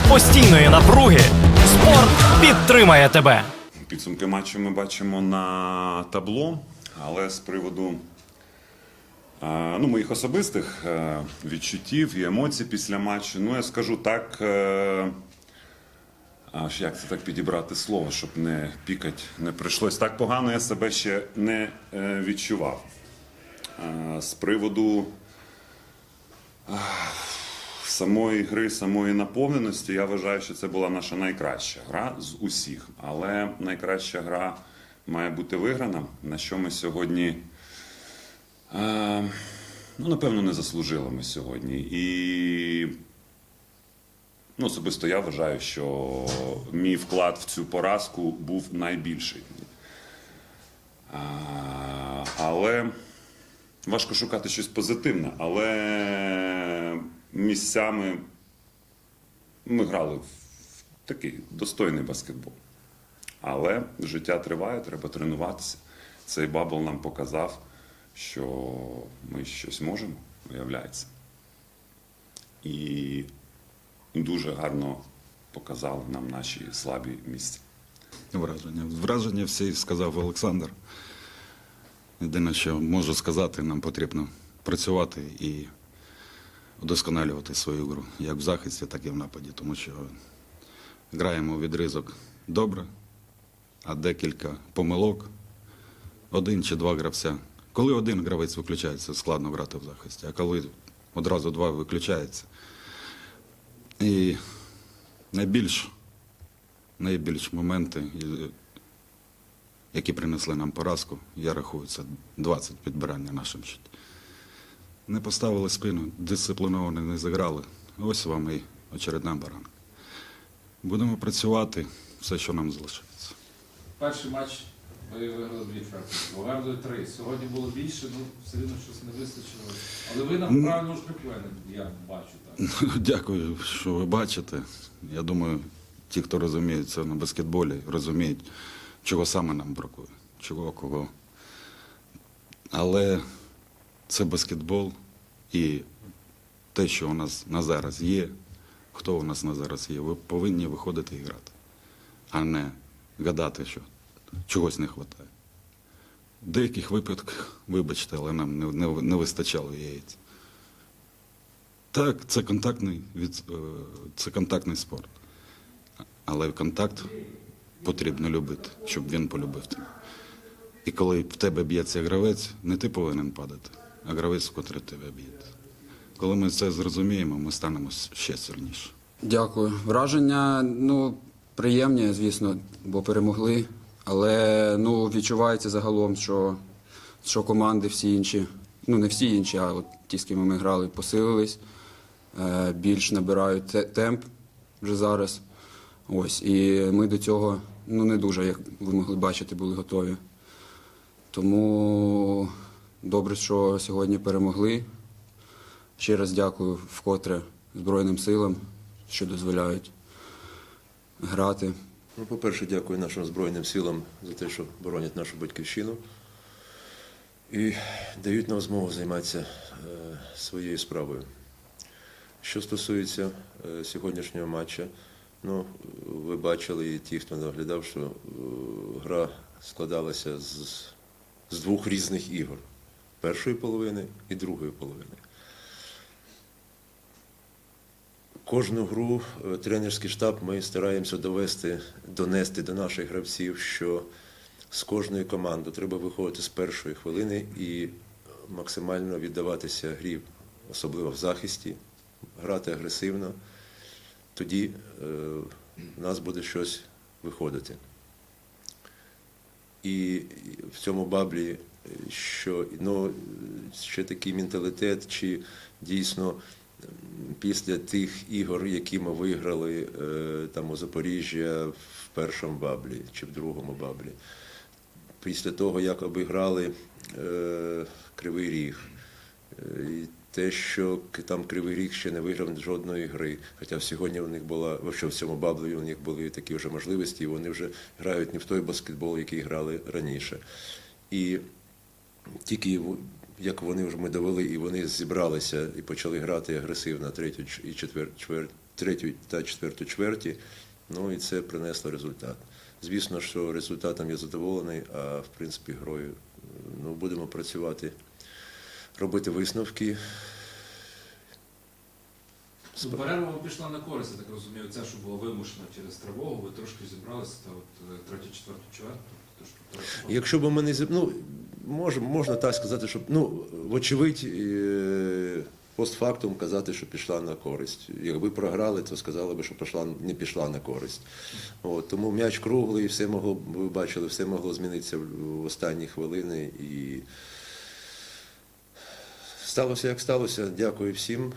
серед постійної напруги спорт підтримає тебе. Підсумки матчу ми бачимо на табло, але з приводу е, ну, моїх особистих е, відчуттів і емоцій після матчу, ну я скажу так. е, Аж як це так підібрати слово, щоб не пікать не прийшлось. Так погано я себе ще не відчував. З приводу самої гри, самої наповненості, я вважаю, що це була наша найкраща гра з усіх. Але найкраща гра має бути виграна, на що ми сьогодні. Е, ну, напевно, не заслужили ми сьогодні. І Ну, особисто я вважаю, що мій вклад в цю поразку був найбільший. А, але важко шукати щось позитивне, але місцями ми грали в такий достойний баскетбол. Але життя триває, треба тренуватися. Цей бабл нам показав, що ми щось можемо, виявляється. І дуже гарно показали нам наші слабі місця. Враження. Враження всі сказав Олександр. Єдине, що можу сказати, нам потрібно працювати і удосконалювати свою гру, як в захисті, так і в нападі, тому що граємо відризок добре, а декілька помилок, один чи два гравця. Коли один гравець виключається, складно грати в захисті, а коли одразу два виключаються. І найбільш, найбільш моменти, які принесли нам поразку, я рахую, це 20 підбирання нашим щиті. Не поставили спину, дисципліновано не зіграли. Ось вам і очередна баранка. Будемо працювати все, що нам залишається. Перший матч ви виграли дві ферми, виграли три. Сьогодні було більше, ну все рівно щось не вистачило. Але ви на правильному шляху, я я бачу так. Дякую, що ви бачите. Я думаю, ті, хто розуміється на баскетболі, розуміють, чого саме нам бракує, чого, кого. Але це баскетбол і те, що у нас на зараз є, хто у нас на зараз є, ви повинні виходити і грати, а не гадати, що чогось не вистачає. В деяких випадках, вибачте, але нам не, не, не вистачало яєць. Так, це контактний, е, це контактний спорт. Але контакт потрібно любити, щоб він полюбив тебе. І коли в тебе б'ється гравець, не ти повинен падати, а гравець, котрий тебе б'є. Коли ми це зрозуміємо, ми станемо ще сильніше. Дякую. Враження, ну, приємні, звісно, бо перемогли. Але ну, відчувається загалом, що, що команди всі інші, ну не всі інші, а от ті, з ким ми грали, посилились, е, більш набирають те- темп вже зараз. Ось, і ми до цього ну, не дуже, як ви могли бачити, були готові. Тому добре, що сьогодні перемогли. Ще раз дякую вкотре Збройним силам, що дозволяють грати. Ну, по-перше, дякую нашим Збройним силам за те, що боронять нашу батьківщину і дають нам змогу займатися е, своєю справою. Що стосується е, сьогоднішнього матча, ну, ви бачили і ті, хто наглядав, що е, гра складалася з, з двох різних ігор першої половини і другої половини. Кожну гру е, тренерський штаб ми стараємося довести, донести до наших гравців, що з кожної команди треба виходити з першої хвилини і максимально віддаватися грі, особливо в захисті, грати агресивно. Тоді е, в нас буде щось виходити. І в цьому баблі, що ну, ще такий менталітет, чи дійсно після тих ігор, які ми виграли е, там у Запоріжжя в першому баблі чи в другому баблі, після того, як обіграли е, Кривий Ріг, е, і те, що там Кривий Ріг ще не виграв жодної гри. Хоча сьогодні у них була, що в цьому баблі у них були такі вже можливості, і вони вже грають не в той баскетбол, який грали раніше. І тільки як вони вже ми довели, і вони зібралися і почали грати агресивно третю і четвер, чвер, третю та четверту чверті. Ну і це принесло результат. Звісно, що результатом я задоволений, а в принципі грою ну, будемо працювати, робити висновки. Ну, Перерва пішла на користь, я так розумію, це, що було вимушено через тривогу, ви трошки зібралися, та от е, третю, четверту, чверту, працювали. Якщо б ми не ну, можна, можна так сказати, що ну, вочевидь, е, постфактум казати, що пішла на користь. Якби програли, то сказали б, що пішла, не пішла на користь. От, тому м'яч круглий, все могло, ви бачили, все могло змінитися в останні хвилини. І сталося, як сталося. Дякую всім.